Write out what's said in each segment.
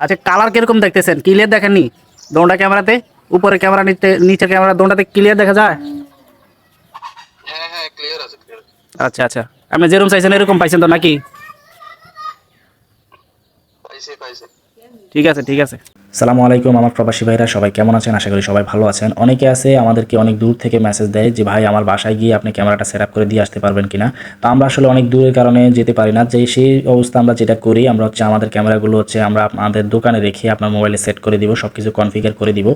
আচ্ছা কালার কীরকম দেখতেছেন? ক্লিয়ার দেখেননি? দোনটা ক্যামেরাতে উপরে ক্যামেরা নিচে নিচে ক্যামেরা দোনটাতে ক্লিয়ার দেখা যায়? হ্যাঁ হ্যাঁ আচ্ছা আচ্ছা। আপনি যেরকম চাইছেন এরকম পাইছেন তো নাকি? ঠিক আছে ঠিক আছে। সালামু আলাইকুম আমার প্রবাসী ভাইরা, সবাই কেমন আছেন? আশা করি সবাই ভালো আছেন। অনেকে আছে আমাদেরকে অনেক দূর থেকে মেসেজ দেয় যে, ভাই, আমার বাসায় গিয়ে আপনি ক্যামেরাটা সেট করে দিয়ে আসতে পারবেন কিনা? তো আমরা আসলে অনেক দূরের কারণে যেতে পারি না। যে, সেই অবস্থা আমরা যেটা করি, আমরা হচ্ছে আমাদের ক্যামেরাগুলো হচ্ছে আমরা আমাদের দোকানে রেখে আপনার মোবাইলে সেট করে দিব সব কিছু কনফিগার করে দিব।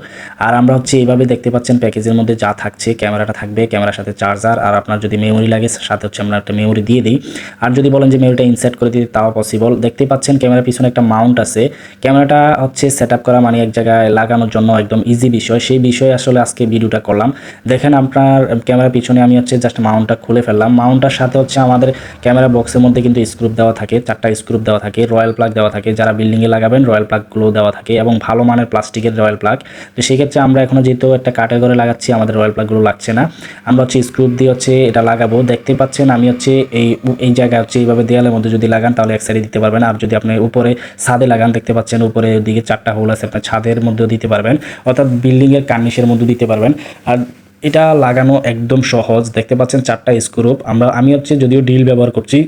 আর আমরা হচ্ছে এইভাবে দেখতে পাচ্ছেন প্যাকেজের মধ্যে যা থাকছে, ক্যামেরাটা থাকবে, ক্যামেরার সাথে চার্জার আর আপনার যদি মেমোরি লাগে, সাথে হচ্ছে আমরা একটা মেমোরি দিয়ে দিই। আর যদি বলেন যে মেমোরিটা ইনসার্ট করে দিই, তাও পসিবল দেখতে পাচ্ছেন ক্যামেরার পিছনে একটা মাউন্ট আছে। ক্যামেরাটা হচ্ছে সেট করা মানে এক জায়গায় লাগানোর জন্য একদম ইজি বিষয়। সেই বিষয়ে আসলে আজকে ভিডিওটা করলাম। দেখেন আপনার ক্যামেরা পিছনে আমি হচ্ছে জাস্ট মাউন্টটা খুলে ফেললাম। মাউন্টটার সাথে হচ্ছে আমাদের ক্যামেরা বক্সের মধ্যে কিন্তু স্ক্রুপ দেওয়া থাকে। চারটা স্ক্রুপ দেওয়া থাকে। রয়্যাল প্লাগ দেওয়া থাকে। যারা বিল্ডিংয়ে লাগাবেন রয়্যাল প্লাগগুলো দেওয়া থাকে এবং ভালো মানের প্লাস্টিকের রয়্যাল প্লাগ তো সেক্ষেত্রে আমরা এখনও যেহেতু একটা ঘরে লাগাচ্ছি, আমাদের রয়্যাল প্লাগগুলো লাগছে না। আমরা হচ্ছে স্ক্রুপ দিয়ে হচ্ছে এটা লাগাবো। দেখতে পাচ্ছেন আমি হচ্ছে এই এই জায়গায় হচ্ছে এইভাবে দেয়ালের মধ্যে যদি লাগান তাহলে এক সাইডে দিতে পারবেন। আর যদি আপনি উপরে ছাদে লাগান, দেখতে পাচ্ছেন উপরে দিকে চারটা হোল আছে আপনার ছাদের মধ্যেও দিতে পারবেন, অর্থাৎ বিল্ডিংয়ের কার্নিশের মধ্যে দিতে পারবেন। আর এটা লাগানো একদম সহজ। দেখতে পাচ্ছেন চারটা স্ক্রুপ আমরা, আমি হচ্ছে যদিও ডিল ব্যবহার করছি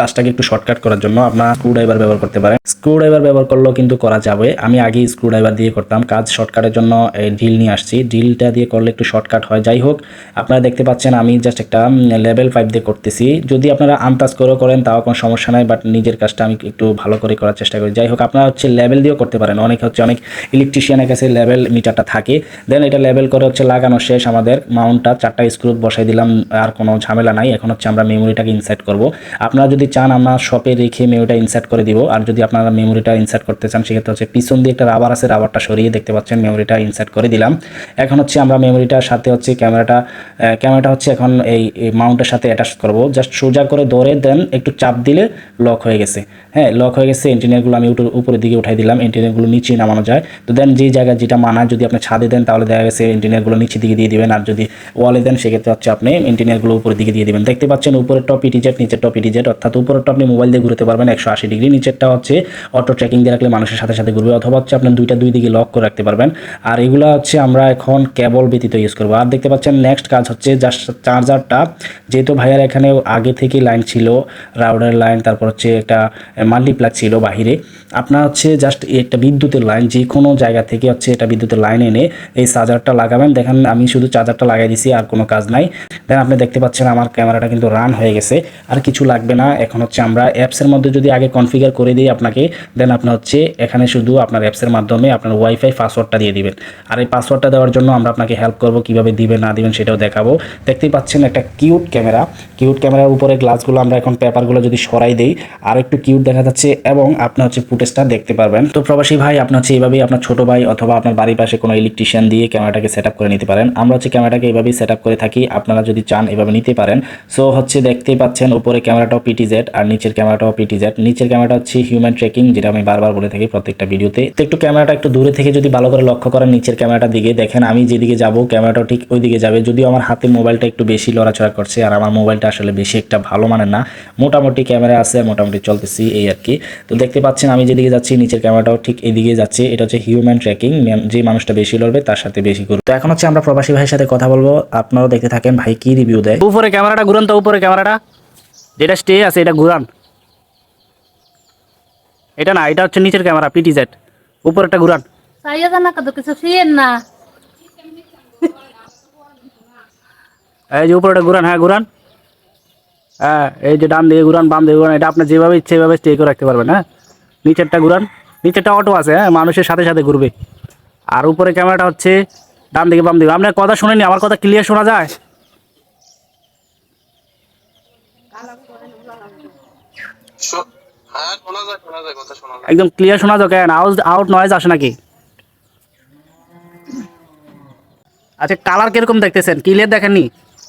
কাজটাকে একটু শর্টকাট করার জন্য আপনার স্ক্রু ড্রাইভার ব্যবহার করতে পারেন। স্ক্রু ড্রাইভার ব্যবহার করলেও কিন্তু করা যাবে। আমি আগেই স্ক্রু ড্রাইভার দিয়ে করতাম কাজ শর্টকাটের জন্য এই ড্রিল নিয়ে আসছি। ড্রিলটা দিয়ে করলে একটু শর্টকাট হয়। যাই হোক, আপনারা দেখতে পাচ্ছেন আমি জাস্ট একটা লেভেল পাইপ দিয়ে করতেছি। যদি আপনারা আন্দাজ করেও করেন তাও কোনো সমস্যা নাই বাট নিজের কাজটা আমি একটু ভালো করে করার চেষ্টা করি। যাই হোক, আপনারা হচ্ছে লেভেল দিয়েও করতে পারেন। অনেক হচ্ছে, অনেক ইলেকট্রিশিয়ানের কাছে লেভেল মিটারটা থাকে। দেন এটা লেভেল করে হচ্ছে লাগানো শেষ আমাদের মাউন্টটা চারটা স্ক্রু বসাই দিলাম, আর কোনো ঝামেলা নাই। এখন হচ্ছে আমরা মেমোরিটাকে ইনসার্ট করব। আপনারা যদি চান, আমরা শপে রেখে মেমোরিটা ইনসার্ট করে দিব। আর যদি আপনারা মেমোরিটা ইনসার্ট করতে চান, সেক্ষেত্রে হচ্ছে পিছন দিয়ে একটা রাবার আছে রাবারটা সরিয়ে দেখতে পাচ্ছেন, মেমোরিটা ইনসার্ট করে দিলাম। এখন হচ্ছে আমরা মেমোরিটার সাথে হচ্ছে ক্যামেরাটা ক্যামেরাটা হচ্ছে এখন এই মাউন্টের সাথে অ্যাটাচ করব। জাস্ট সোজা করে ধরে দেন, একটু চাপ দিলে লক হয়ে গেছে। হ্যাঁ লক হয়ে গেছে ইঞ্জিনিয়ারগুলো আমি উপরের দিকে উঠাই দিলাম ইঞ্জিনিয়ারগুলো নিচে নামানো যায়। তো দেন যে জায়গায় যেটা মানায়, যদি আপনি ছাদে দেন, তাহলে দেখা গেছে ইঞ্জিনিয়ারগুলো নিচের দিকে দিয়ে দিবেন, আর যদি ওয়ালে দেন, সেক্ষেত্রে হচ্ছে আপনি ইঞ্জিনিয়ারগুলো উপরের দিকে দিয়ে দেবেন। দেখতে পাচ্ছেন উপরের টপ ইটিজেট নিচের টপ ইটিজেট অর্থাৎ উপরেরটা আপনি মোবাইল দিয়ে ঘুরতে পারবেন, একশো আশি ডিগ্রি নিচেরটা হচ্ছে অটো ট্র্যাকিং দিয়ে রাখলে মানুষের সাথে সাথে ঘুরবে, অথবা হচ্ছে আপনার দুইটা দুই দিকে লক করে রাখতে পারবেন। আর এগুলো হচ্ছে আমরা এখন কেবল ব্যতীত ইউজ করব। আর দেখতে পাচ্ছেন নেক্সট কাজ হচ্ছে জাস্ট চার্জারটা যেহেতু ভাইয়ার এখানে আগে থেকেই লাইন ছিল রাউডার লাইন তারপর হচ্ছে একটা মাল্টিপ্লাগ ছিল বাহিরে। আপনার হচ্ছে জাস্ট একটা বিদ্যুতের লাইন যে কোনো জায়গা থেকে হচ্ছে এটা বিদ্যুতের লাইন এনে এই চার্জারটা লাগাবেন। দেখেন, আমি শুধু চার্জারটা লাগাই দিছি, আর কোনো কাজ নাই। দেন আপনি দেখতে পাচ্ছেন আমার ক্যামেরাটা কিন্তু রান হয়ে গেছে। আর কিছু লাগবে না এখন হচ্ছে আমরা অ্যাপসের মধ্যে যদি আগে কনফিগার করে দিই আপনাকে দেন আপনার হচ্ছে এখানে শুধু আপনার অ্যাপসের মাধ্যমে আপনার ওয়াইফাই পাসওয়ার্ডটা দিয়ে দিবেন। আর এই পাসওয়ার্ডটা দেওয়ার জন্য আমরা আপনাকে হেল্প করব কীভাবে দিবেন, না দিবেন সেটাও দেখাবো। দেখতেই পাচ্ছেন একটা কিউট ক্যামেরা কিউট ক্যামেরার উপরে গ্লাসগুলো আমরা এখন পেপারগুলো যদি সরাই দেই আর একটু কিউট দেখা যাচ্ছে এবং আপনার হচ্ছে ফুটেজটা দেখতে পারবেন। তো প্রবাসী ভাই আপনার হচ্ছে এইভাবেই আপনার ছোট ভাই অথবা আপনার বাড়ির পাশে কোনো ইলেকট্রিশিয়ান দিয়ে ক্যামেরাটাকে সেট করে নিতে পারেন। আমরা হচ্ছে ক্যামেরাটাকে এইভাবেই সেট করে থাকি। আপনারা যদি চান এভাবে নিতে পারেন। সো হচ্ছে দেখতেই পাচ্ছেন, উপরে ক্যামেরাটাও পিটিজেড আর নিচের ক্যামেরাটাও পিটিজেড নিচের ক্যামেরাটা হচ্ছে হিউম্যান ট্রেকিং যেটা আমি বারবার বলে থাকি প্রত্যেকটা ভিডিওতে। তো একটু ক্যামেরাটা একটু দূরে থেকে যদি ভালো করে লক্ষ্য করেন, নিচের ক্যামেরাটার দিকে, দেখেন আমি যেদিকে যাব ক্যামেরাটাও ঠিক ওই দিকে যাবে। যদিও আমার হাতে মোবাইলটা একটু বেশি লড়াচড়া করছে আর আমার মোবাইলটা আসলে বেশি একটা ভালো মানের না, মোটামুটি ক্যামেরা আছে, মোটামুটি চলতেছি এই আর কি। তো দেখতে পাচ্ছেন আমি যেদিকে যাচ্ছি, নিচের ক্যামেরাটাও ঠিক এদিকে যাচ্ছে। এটা হচ্ছে হিউম্যান ট্র্যাকিং যে মানুষটা বেশি লড়বে তার সাথে বেশি করবে। তো এখন হচ্ছে আমরা প্রবাসী ভাইয়ের সাথে কথা বলব। আপনারাও দেখতে থাকেন, ভাই কি রিভিউ দেয়? উপরে ক্যামেরাটা ঘুরান তো উপরে ক্যামেরাটা যেটা স্টে আছে এটা ঘুরান। এটা না এটা হচ্ছে নিচের ক্যামেরা পিটি জেড উপরেরটা ঘুরান. এই যে উপরেটা ঘুরান হ্যাঁ ঘুরান। হ্যাঁ এই যে ডান দিকে ঘুরান বাম দিকে ঘুরান এটা আপনার যেভাবে ইচ্ছে সেভাবে স্টে করে রাখতে পারবেন হ্যাঁ? নিচেরটা ঘুরান। নিচেরটা অটো আছে হ্যাঁ মানুষের সাথে সাথে ঘুরবে। আর উপরে ক্যামেরাটা হচ্ছে ডান দিকে বাম দিকে। আপনার কথা শুনেনি আমার কথা ক্লিয়ার শোনা যায় শো- হ্যাঁ শোনা যায় শোনা যায় কথা শোনা যায় একদম ক্লিয়ার শোনা যায় কেন আউট আউট নয়েজ আসে নাকি? আচ্ছা কালার কীরকম দেখতেছেন? ক্লিয়ার দেখেননি?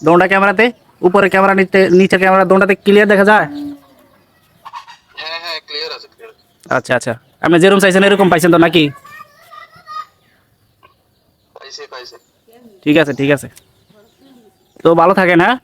দোনটা ক্যামেরাতে উপরে ক্যামেরা নিচে নিচের ক্যামেরা দোনটাতে ক্লিয়ার দেখা যায়? হ্যাঁ হ্যাঁ আচ্ছা আচ্ছা। আপনি যেরকম চাইছেন এরকম পাইছেন তো নাকি? পাইছে পাইছে। ঠিক আছে ঠিক আছে। তো ভালো থাকেন হ্যাঁ?